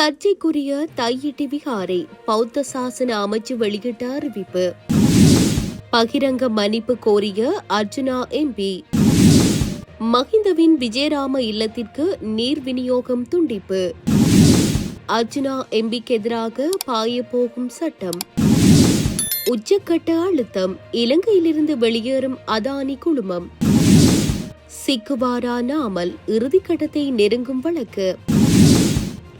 சர்ச்சைக்குரிய தையிட்டி விகாரை பௌத்த சாசன அமைச்சு வெளியிட்ட அறிவிப்பு. பகிரங்க மன்னிப்பு கோரிய அர்ஜுனா எம்பி. மஹிந்தவின் விஜயராம இல்லத்திற்கு நீர் விநியோகம் துண்டிப்பு. அர்ஜுனா எம்பிக்கு எதிராக பாயப்போகும் சட்டம். உச்சக்கட்ட அழுத்தம். இலங்கையிலிருந்து வெளியேறும் அதானி குழுமம். சிக்குவாரா நாமல் இறுதிக்கட்டத்தை நெருங்கும் வழக்கு.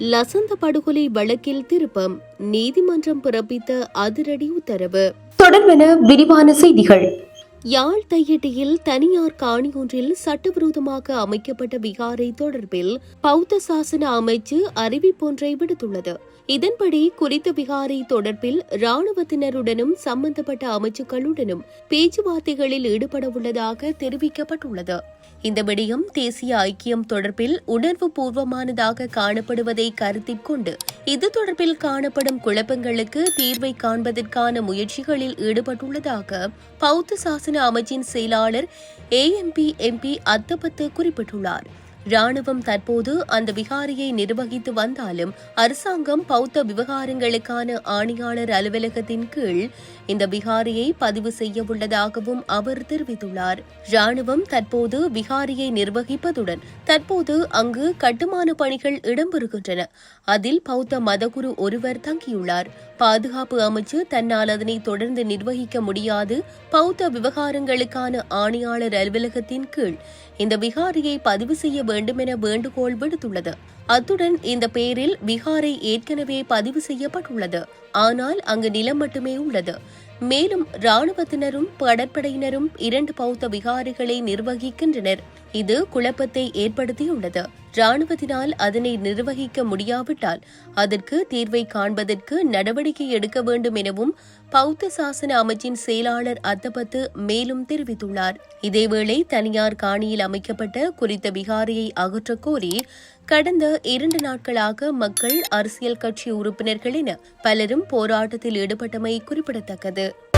லசந்த படுகொலை வழக்கில் திருப்பம் நீதிமன்றம் பிறப்பித்த அதிரடி உத்தரவு. தொடர்பென விரிவான செய்திகள். யாழ் தையிட்டியில் தனியார் காணி ஒன்றில் சட்டவிரோதமாக அமைக்கப்பட்ட விகாரை தொடர்பில் பௌத்த சாசன அமைச்சு அறிவிப்பொன்றை விடுத்துள்ளது. இதன்படி குறித்த விகாரை தொடர்பில் இராணுவத்தினருடனும் சம்பந்தப்பட்ட அமைச்சுக்களுடனும் பேச்சுவார்த்தைகளில் ஈடுபட உள்ளதாக தெரிவிக்கப்பட்டுள்ளது. இந்த விடயம் தேசிய ஐக்கியம் தொடர்பில் உணர்வு பூர்வமானதாக காணப்படுவதை கருத்தில் கொண்டு இது தொடர்பில் காணப்படும் குழப்பங்களுக்கு தீர்வை காண்பதற்கான முயற்சிகளில் ஈடுபட்டுள்ளதாக பௌத்த சாசன அமைச்சின் செயலாளர் ஏஎம்பி எம்பி அத்தபத்து குறிப்பிட்டுள்ளார். ராணுவம் தற்போது அந்த விகாரியை நிர்வகித்து வந்தாலும் அரசாங்கம் பௌத்த விவகாரங்களுக்கான ஆணையாளர் அலுவலகத்தின் கீழ் இந்த விகாரியை பதிவு செய்யவுள்ளதாகவும் அவர் தெரிவித்துள்ளார். ராணுவம் தற்போது விகாரியை நிர்வகிப்பதுடன் தற்போது அங்கு கட்டுமான பணிகள் இடம்பெறுகின்றன. அதில் பௌத்த மதகுரு ஒருவர் தங்கியுள்ளார். பாதுகாப்பு அமைச்சு தன்னால் அதனை தொடர்ந்து நிர்வகிக்க முடியாது. பௌத்த விவகாரங்களுக்கான ஆணையாளர் அலுவலகத்தின் கீழ் இந்த விகாரியை பதிவு செய்ய வேண்டும் என வேண்டுகோள் விடுத்துள்ளது. அத்துடன் இந்த பெயரில் விகாரை ஏற்கனவே பதிவு செய்யப்பட்டுள்ளது. ஆனால் அங்கு நிலம் மட்டுமே உள்ளது. மேலும் ராணுவத்தினரும் கடற்படையினரும் இரண்டு பௌத்த விகாரிகளை நிர்வகிக்கின்றனர். இது குழப்பத்தை ஏற்படுத்தியுள்ளது. ராணுவத்தினால் அதனை நிர்வகிக்க முடியாவிட்டால் அதற்கு தீர்வை காண்பதற்கு நடவடிக்கை எடுக்க வேண்டும் எனவும் பௌத்த சாசன அமைச்சின் செயலாளர் அத்தபத்து மேலும் தெரிவித்துள்ளார். இதேவேளை தனியார் காணியில் அமைக்கப்பட்ட குறித்த விகாரியை அகற்றக் கோரி கடந்த இரண்டு நாட்களாக மக்கள் அரசியல் கட்சி உறுப்பினர்கள் என பலரும் போராட்டத்தில் ஈடுபட்டமை குறிப்பிடத்தக்கது.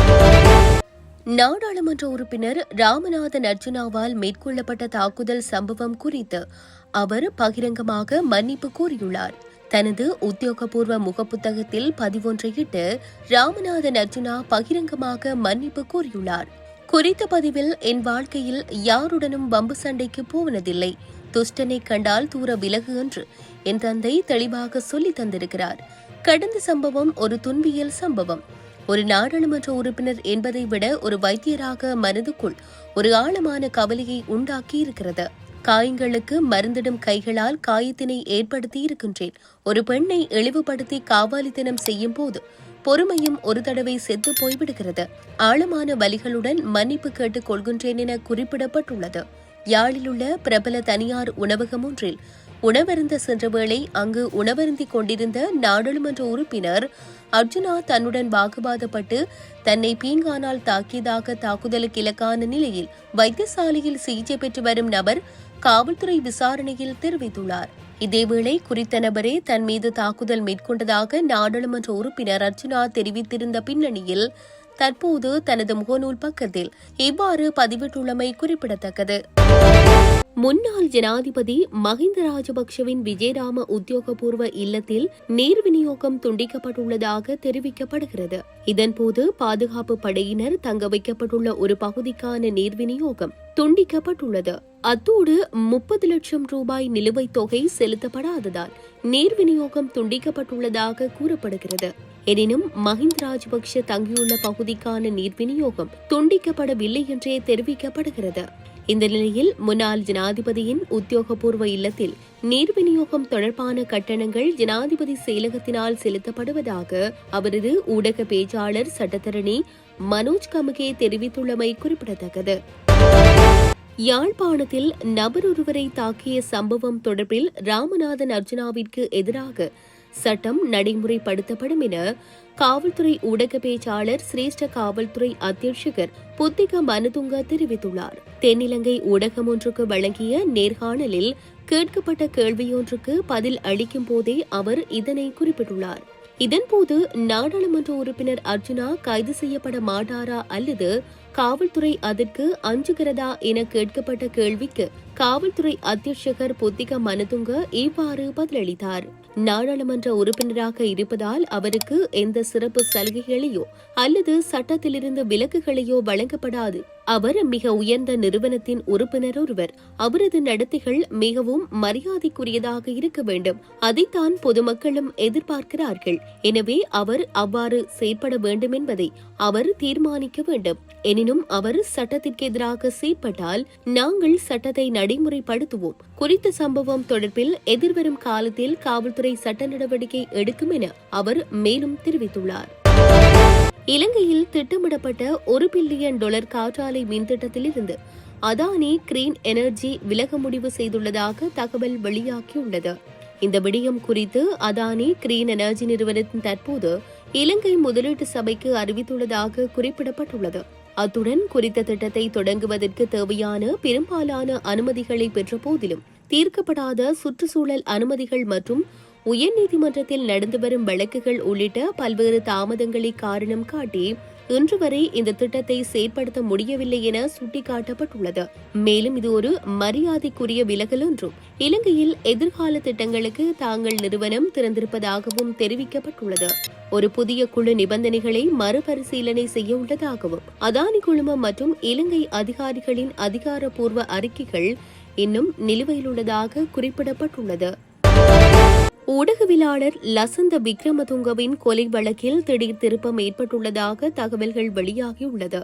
நாடாளுமன்ற உறுப்பினர் ராமநாதன் அர்ஜுனாவால் மேற்கொள்ளப்பட்ட தாக்குதல் சம்பவம் குறித்து அவர் பகிரங்கமாக மன்னிப்பு கோரியுள்ளார். தனது உத்தியோகபூர்வ முகப்புத்தகத்தில் பதிவொன்றையிட்டு ராமநாதன் அர்ஜுனா பகிரங்கமாக மன்னிப்பு கோரியுள்ளார். குறித்த பதிவில் என் வாழ்க்கையில் யாருடனும் வம்பு சண்டைக்கு போவனதில்லை துஷ்டனை கண்டால் தூர விலகு என்று என் தந்தை தெளிவாக சொல்லி தந்திருக்கிறார். கடந்த சம்பவம் ஒரு துன்பியல் சம்பவம். ஒரு நாடாளுமன்ற உறுப்பினர் என்பதை விட ஒரு வைத்தியராக மனதுக்குள் ஒரு ஆழமான கவலையை உண்டாக்கி இருக்கிறது காயங்களுக்கு மருந்திடும் கைகளால் காயத்தினை ஏற்படுத்தி இருக்கின்றேன் ஒரு பெண்ணை இழிவுபடுத்தி காவாலித்தனம் செய்யும் போது பொறுமையும் ஒரு தடவை செத்து போய்விடுகிறது. ஆழமான வலிகளுடன் மன்னிப்பு கேட்டுக் கொள்கின்றேன் என குறிப்பிடப்பட்டுள்ளது. யாழிலுள்ள பிரபல தனியார் உணவகம் ஒன்றில் உணவருந்த சென்ற வேளை அங்கு உணவருந்திக் கொண்டிருந்த நாடாளுமன்ற உறுப்பினர் அர்ஜுனா தன்னுடன் வாக்குவாதப்பட்டு தன்னை பீங்கானால் தாக்கியதாக தாக்குதலுக்கு இலக்கான நிலையில் வைத்தியசாலையில் சிகிச்சை பெற்று வரும் நபர் காவல்துறை விசாரணையில் தெரிவித்துள்ளார். இதேவேளை குறித்த நபரே தன் மீது தாக்குதல் மேற்கொண்டதாக நாடாளுமன்ற உறுப்பினர் அர்ஜுனா தெரிவித்திருந்த பின்னணியில் தற்போது தனது முகநூல் பக்கத்தில் இவ்வாறு பதிவிட்டுள்ளமை குறிப்பிடத்தக்கது. முன்னாள் ஜனாதிபதி மஹிந்த ராஜபக்ஷவின் விஜயராம உத்தியோகபூர்வ இல்லத்தில் நீர் விநியோகம் துண்டிக்கப்பட்டுள்ளதாக தெரிவிக்கப்படுகிறது. இதன்போது பாதுகாப்பு படையினர் தங்க வைக்கப்பட்டுள்ள ஒரு பகுதிக்கான நீர் விநியோகம் துண்டிக்கப்பட்டுள்ளது. அத்தோடு முப்பது லட்சம் ரூபாய் நிலுவைத் தொகை செலுத்தப்படாததால் நீர் விநியோகம் துண்டிக்கப்பட்டுள்ளதாக கூறப்படுகிறது. எனினும் மஹிந்த ராஜபக்ஷ தங்கியுள்ள பகுதிக்கான நீர் விநியோகம் துண்டிக்கப்படவில்லை என்றே தெரிவிக்கப்படுகிறது. இந்த நிலையில் முன்னாள் ஜனாதிபதியின் உத்தியோகபூர்வ இல்லத்தில் நீர் விநியோகம் தொடர்பான கட்டணங்கள் ஜனாதிபதி செயலகத்தினால் செலுத்தப்படுவதாக அவரது ஊடக பேச்சாளர் சட்டத்தரணி மனோஜ் கமுகே தெரிவித்துள்ளமை குறிப்பிடத்தக்கது. யாழ்ப்பாணத்தில் நபர் ஒருவரை தாக்கிய சம்பவம் தொடர்பில் ராமநாதன் அர்ஜுனாவிற்கு எதிராக சட்டம் நடைமுறைப்படுத்தப்படும் என காவல்துறை ஊடக பேச்சாளர் சிரேஷ்ட காவல்துறை அத்தியட்சகர் புத்திக மனுதுங்க தெரிவித்துள்ளார். தென்னிலங்கை ஊடகம் ஒன்றுக்கு வழங்கிய நேர்காணலில் கேட்கப்பட்ட கேள்வியொன்றுக்கு பதில் அளிக்கும் போதே அவர் இதனை குறிப்பிட்டுள்ளார். இதன்போது நாடாளுமன்ற உறுப்பினர் அர்ஜுனா கைது செய்யப்பட மாட்டாரா அல்லது காவல்துறை அதற்கு அஞ்சுகிறதா என கேட்கப்பட்ட கேள்விக்கு காவல்துறை அத்தியட்சகர் புத்திக மனதுங்க இவ்வாறு பதிலளித்தார். நாடாளுமன்ற உறுப்பினராக இருப்பதால் அவருக்கு எந்த சிறப்பு சலுகைகளையோ அல்லது சட்டத்திலிருந்து விலக்குகளையோ வழங்கப்படாது. அவர் மிக உயர்ந்த நிறுவனத்தின் உறுப்பினர் ஒருவர். அவரது நடத்தைகள் மிகவும் மரியாதைக்குரியதாக இருக்க வேண்டும். அதைத்தான் பொதுமக்களும் எதிர்பார்க்கிறார்கள். எனவே அவர் அவ்வாறு செயற்பட வேண்டும் என்பதை அவர் தீர்மானிக்க வேண்டும். எனினும் அவர் சட்டத்திற்கு எதிராக செயற்பட்டால் நாங்கள் சட்டத்தை நடைமுறைப்படுத்துவோம். குறித்த சம்பவம் தொடர்பில் எதிர்வரும் காலத்தில் காவல்துறை சட்ட நடவடிக்கை எடுக்கும் என அவர் மேலும் தெரிவித்துள்ளார். இலங்கையில் திட்டமிடப்பட்ட ஒரு பில்லியன் டாலர் காற்றாலை மின் திட்டத்திலிருந்து அதானி கிரீன் எனர்ஜி விலக முடிவு செய்துள்ளதாக தகவல் வெளியாகியுள்ளது. இந்த விடயம் குறித்து அதானி கிரீன் எனர்ஜி நிறுவனத்தின் தற்போது இலங்கை முதலீட்டு சபைக்கு அறிவித்துள்ளதாக குறிப்பிடப்பட்டுள்ளது. அத்துடன் குறித்த திட்டத்தை தொடங்குவதற்கு தேவையான பெரும்பாலான அனுமதிகளை பெற்ற போதிலும் தீர்க்கப்படாத சுற்றுச்சூழல் அனுமதிகள் மற்றும் உயர்நீதிமன்றத்தில் நடந்து வரும் வழக்குகள் உள்ளிட்ட பல்வேறு தாமதங்களை காரணம் காட்டி இன்று வரை இந்த திட்டத்தை செயற்படுத்த முடியவில்லை என சுட்டிக்காட்டப்பட்டுள்ளது. மேலும் இது ஒரு மரியாதைக்குரிய விலகல் என்றும் இலங்கையில் எதிர்கால திட்டங்களுக்கு தாங்கள் நிறுவனம் திறந்திருப்பதாகவும் தெரிவிக்கப்பட்டுள்ளது. ஒரு புதிய குழு நிபந்தனைகளை மறுபரிசீலனை செய்ய உள்ளதாகவும் அதானி குழுமம் மற்றும் இலங்கை அதிகாரிகளின் அதிகாரப்பூர்வ அறிக்கைகள் இன்னும் நிலுவையில் உள்ளதாக குறிப்பிடப்பட்டுள்ளது. ஊடகவியலாளர் லசந்த விக்ரமதுங்கவின் கொலை வழக்கில் திடீர் திருப்பம் ஏற்பட்டுள்ளதாக தகவல்கள் வெளியாகியுள்ளது.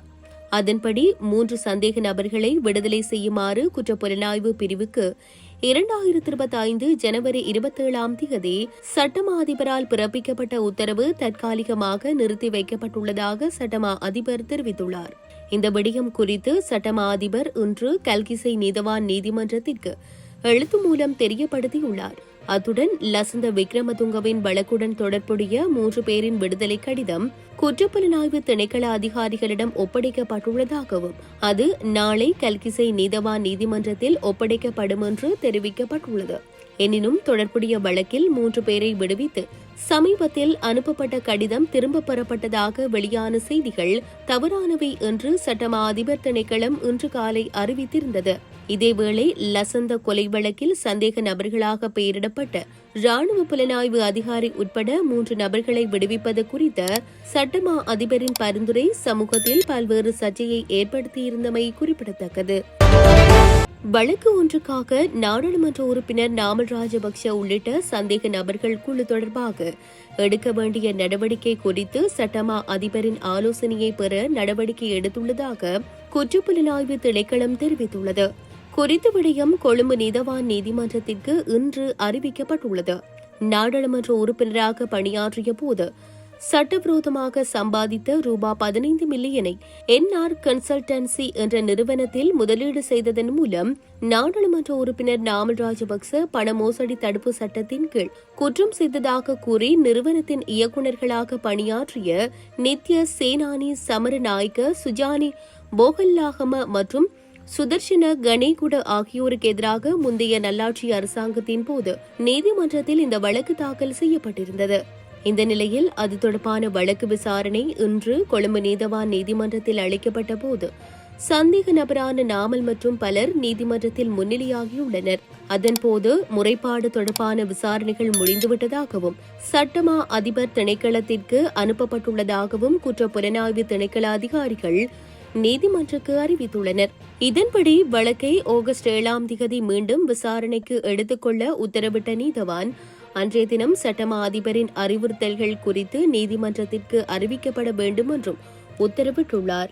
அதன்படி மூன்று சந்தேக நபர்களை விடுதலை செய்யுமாறு குற்றப்புலனாய்வு பிரிவுக்கு இரண்டாயிரத்தி இருபத்தி ஐந்து ஜனவரி இருபத்தேழாம் தேதி சட்டமா அதிபரால் பிறப்பிக்கப்பட்ட உத்தரவு தற்காலிகமாக நிறுத்தி வைக்கப்பட்டுள்ளதாக சட்டமா அதிபர் தெரிவித்துள்ளார். இந்த விடயம் குறித்து சட்டமா அதிபர் இன்று கல்கிசை நீதவான் நீதிமன்றத்திற்கு எழுத்து மூலம் தெரியப்படுத்தியுள்ளார். அத்துடன் லசந்த விக்ரமதுங்கவின் வழக்குடன் தொடர்புடைய மூன்று பேரின் விடுதலை கடிதம் குற்றப்புலனாய்வு திணைக்கள அதிகாரிகளிடம் ஒப்படைக்கப்பட்டுள்ளதாகவும் அது நாளை கல்கிசை நீதவான் நீதிமன்றத்தில் ஒப்படைக்கப்படும் என்று தெரிவிக்கப்பட்டுள்ளது. எனினும் தொடர்புடைய வழக்கில் மூன்று பேரை விடுவித்து சமீபத்தில் அனுப்பப்பட்ட கடிதம் திரும்பப் பெறப்பட்டதாக வெளியான செய்திகள் தவறானவை என்று சட்டமா அதிபர் திணைக்களம் இன்று காலை அறிவித்திருந்தது. இதேவேளை லசந்த கொலை வழக்கில் சந்தேக நபர்களாக பெயரிடப்பட்ட ராணுவ புலனாய்வு அதிகாரி உட்பட மூன்று நபர்களை விடுவிப்பது குறித்த சட்டமா அதிபரின் பரிந்துரை சமூகத்தில் பல்வேறு சர்ச்சையை ஏற்படுத்தியிருந்தமை குறிப்பிடத்தக்கது. வழக்கு ஒன்றுக்காக நாடாளுமன்ற உறுப்பினர் நாமல் ராஜபக்ஷ உள்ளிட்ட சந்தேக நபர்கள் குழு தொடர்பாக எடுக்க வேண்டிய நடவடிக்கை குறித்து சட்டமா அதிபரின் ஆலோசனையை பெற நடவடிக்கை எடுத்துள்ளதாக குற்றப்புலனாய்வு திணைக்களம் தெரிவித்துள்ளது. குறித்த விடயம் கொழும்பு நீதவான் நீதிமன்றத்திற்கு இன்று அறிவிக்கப்பட்டுள்ளது. நாடாளுமன்ற உறுப்பினராக பணியாற்றிய போது சட்டவிரோதமாக சம்பாதித்த ரூபா பதினைந்து மில்லியனை என்ஆர் கன்சல்டன்சி என்ற நிறுவனத்தில் முதலீடு செய்ததன் மூலம் நாடாளுமன்ற உறுப்பினர் நாமல் ராஜபக்ச பண மோசடி தடுப்பு சட்டத்தின் கீழ் குற்றம் செய்ததாக கூறி நிறுவனத்தின் இயக்குநர்களாக பணியாற்றிய நித்ய சேனானி சமரநாயக்க சுஜானி போகல்லாகம மற்றும் சுதர்ஷன கணேகுட ஆகியோருக்கு எதிராக முந்தைய நல்லாட்சி அரசாங்கத்தின் போது நீதிமன்றத்தில் இந்த வழக்கு தாக்கல் செய்யப்பட்டிருந்தது. இந்த நிலையில் அது தொடர்பான வழக்கு விசாரணை இன்று கொழும்பு நீதவான் நீதிமன்றத்தில் அளிக்கப்பட்ட போது சந்தேக நபரான நாமல் மற்றும் பலர் நீதிமன்றத்தில் முன்னிலையாகியுள்ளனர். அதன்போது முறைப்பாடு தொடர்பான விசாரணைகள் முடிந்துவிட்டதாகவும் சட்டமா அதிபர் திணைக்களத்திற்கு அனுப்பப்பட்டுள்ளதாகவும் குற்ற புலனாய்வு திணைக்கள அதிகாரிகள் நீதிமன்றக்கு அறிவித்துள்ளனர். இதன்படி வழக்கை ஆகஸ்ட் ஏழாம் திகதி மீண்டும் விசாரணைக்கு எடுத்துக்கொள்ள உத்தரவிட்ட நீதவான் அன்றைய தினம் சட்டமா அதிபரின் அறிவுறுத்தல்கள் குறித்து நீதிமன்றத்திற்கு அறிவிக்கப்பட வேண்டும் என்றும் உத்தரவிட்டுள்ளார்.